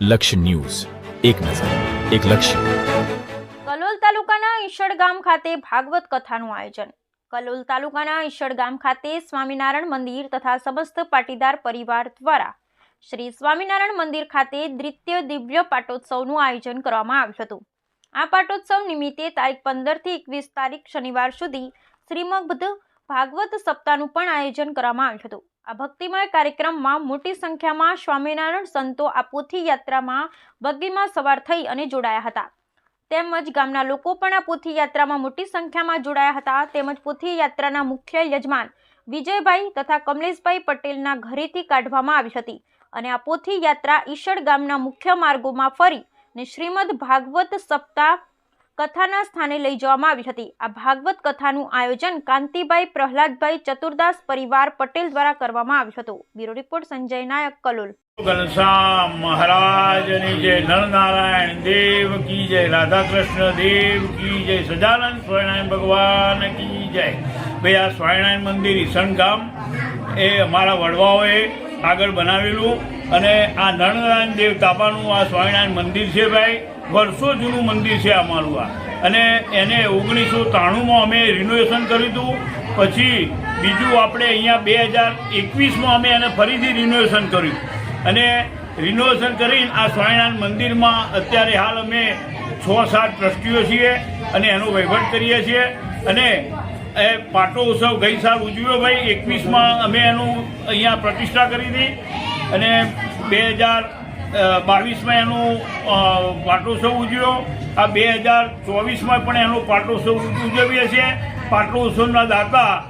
લક્ષ્ય ન્યૂઝ. એક નજર, એક લક્ષ્ય. કલોલ તાલુકાના ઈશળ ગામ ખાતે ભાગવત કથાનું આયોજન. કલોલ તાલુકાના ઈશળ ગામ ખાતે સ્વામિનારાયણ મંદિર તથા સમસ્ત પાટીદાર પરિવાર દ્વારા શ્રી સ્વામિનારાયણ મંદિર ખાતે દ્વિતીય દિવ્ય પાટોત્સવનું આયોજન કરવામાં આવ્યું હતું. આ પાટોત્સવ નિમિત્તે તારીખ પંદરથી એકવીસ તારીખ શનિવાર સુધી શ્રીમદ ભાગવત સપ્તાહનું પણ આયોજન કરવામાં આવ્યું હતું. આ ભક્તિમય કાર્યક્રમમાં મોટી સંખ્યામાં સ્વામિનારાયણ સંતો આ પોથી યાત્રામાં બગીમાં સવાર થઈ અને જોડાયા હતા. તેમજ ગામના લોકો પણ આ પોથી યાત્રામાં મોટી સંખ્યામાં જોડાયા હતા. તેમજ પોથી યાત્રાના મુખ્ય યજમાન વિજયભાઈ તથા કમલેશભાઈ પટેલના ઘરેથી કાઢવામાં આવી હતી અને આ પોથી યાત્રા ઈશળ ગામના મુખ્ય માર્ગોમાં ફરી ને શ્રીમદ ભાગવત સપ્તાહ કથાના સ્થાને લઈ જવામાં આવી હતી. આ ભાગવત કથાનું આયોજન કાંતિભાઈ પ્રહલાદભાઈ ચતુર્દાસ પરિવાર પટેલ દ્વારા કરવામાં આવ્યું હતું. Bureau report, Sanjay Nayak, Kalol. Ghanshyam મહારાજની જય. નરનારાયણ દેવ કી જય. રાધાકૃષ્ણ દેવ કી જય. સજાનંદ સ્વામિનારાયણ ભગવાન કી જય. ભાઈ આ સ્વામિનારાયણ મંદિર ઈસણ ગામ એ અમારા વડવાઓએ આગળ બનાવેલું અને આ નરનારાયણ દેવ તાપાનું આ સ્વામિનારાયણ મંદિર છે ભાઈ, વર્ષો જૂનું મંદિર છે અમારું આ. અને એને ઓગણીસો ત્રાણુંમાં અમે રિનોવેશન કર્યું હતું. પછી બીજું આપણે અહીંયા બે હજાર એકવીસમાં અમે એને ફરીથી રિનોવેશન કર્યું. અને રિનોવેશન કરીને આ સ્વામિનારાયણ મંદિરમાં અત્યારે હાલ અમે છ સાત ટ્રસ્ટીઓ છીએ અને એનો વહીવટ કરીએ છીએ. અને એ પાટો ઉત્સવ ગઈ સાલ ઉજવ્યો ભાઈ એકવીસમાં અમે એનું અહીંયા પ્રતિષ્ઠા કરી હતી. અને બે હજાર બાવીસમાં એનું પાટોત્સવ ઉજવ્યો. આ બે હજાર ચોવીસમાં પણ એનો પાટોત્સવ ઉજવીએ છીએ. પાટોત્સવના દાતા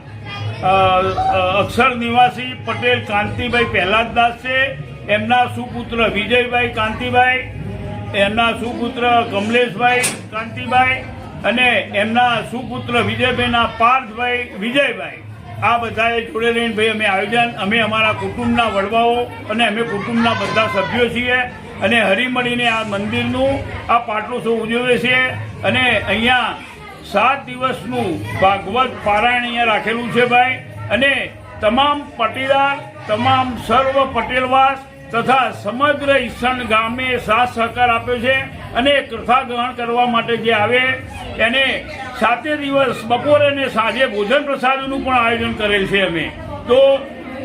અ, અ, અક્ષર નિવાસી પટેલ કાંતિભાઈ પહેલાદદાસ છે. એમના સુપુત્ર વિજયભાઈ કાંતિભાઈ એમના સુપુત્ર કમલેશભાઈ કાંતિભાઈ અને એમના સુપુત્ર વિજયભાઈના પાર્થભાઈ વિજયભાઈ, આ બધાએ જોડે રહીને ભાઈ અમે આયોજન, અમે અમારા કુટુંબના વડવાઓ અને અમે કુટુંબના બધા સભ્યો છીએ અને હરીમળીને આ મંદિરનું, આ પાટોત્સવ ઉજવીએ છીએ અને અહીંયા સાત દિવસનું ભાગવત પારાયણ અહીંયા રાખેલું છે ભાઈ. અને તમામ પટીદાર તમામ સર્વ પટેલવાસ તથા સમગ્ર ઈસણ ગામે સાથ સહકાર આપ્યો છે અને કથા ગ્રહણ કરવા માટે જે આવે એને સાતે દિવસ બપોરે અને સાંજે ભોજન પ્રસાદનું પણ આયોજન કરેલ છે અમે. તો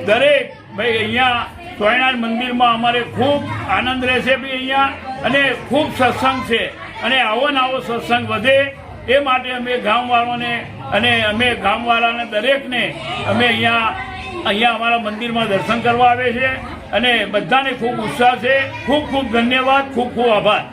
દરેક, ભાઈ, અહીંયા સ્વામિનારાયણ મંદિરમાં અમારે ખૂબ આનંદ રહેશે ભાઈ અહીંયા, અને ખૂબ સત્સંગ છે. અને આવો ને આવો સત્સંગ વધે એ માટે અમે ગામવાળાને અને અમે ગામવાળાને દરેકને અમે અહીંયા અહીંયા અમારા મંદિરમાં દર્શન કરવા આવે છે. અને બધાને ખૂબ ઉત્સાહ છે. ખૂબ ખૂબ ધન્યવાદ, ખૂબ ખૂબ આભાર.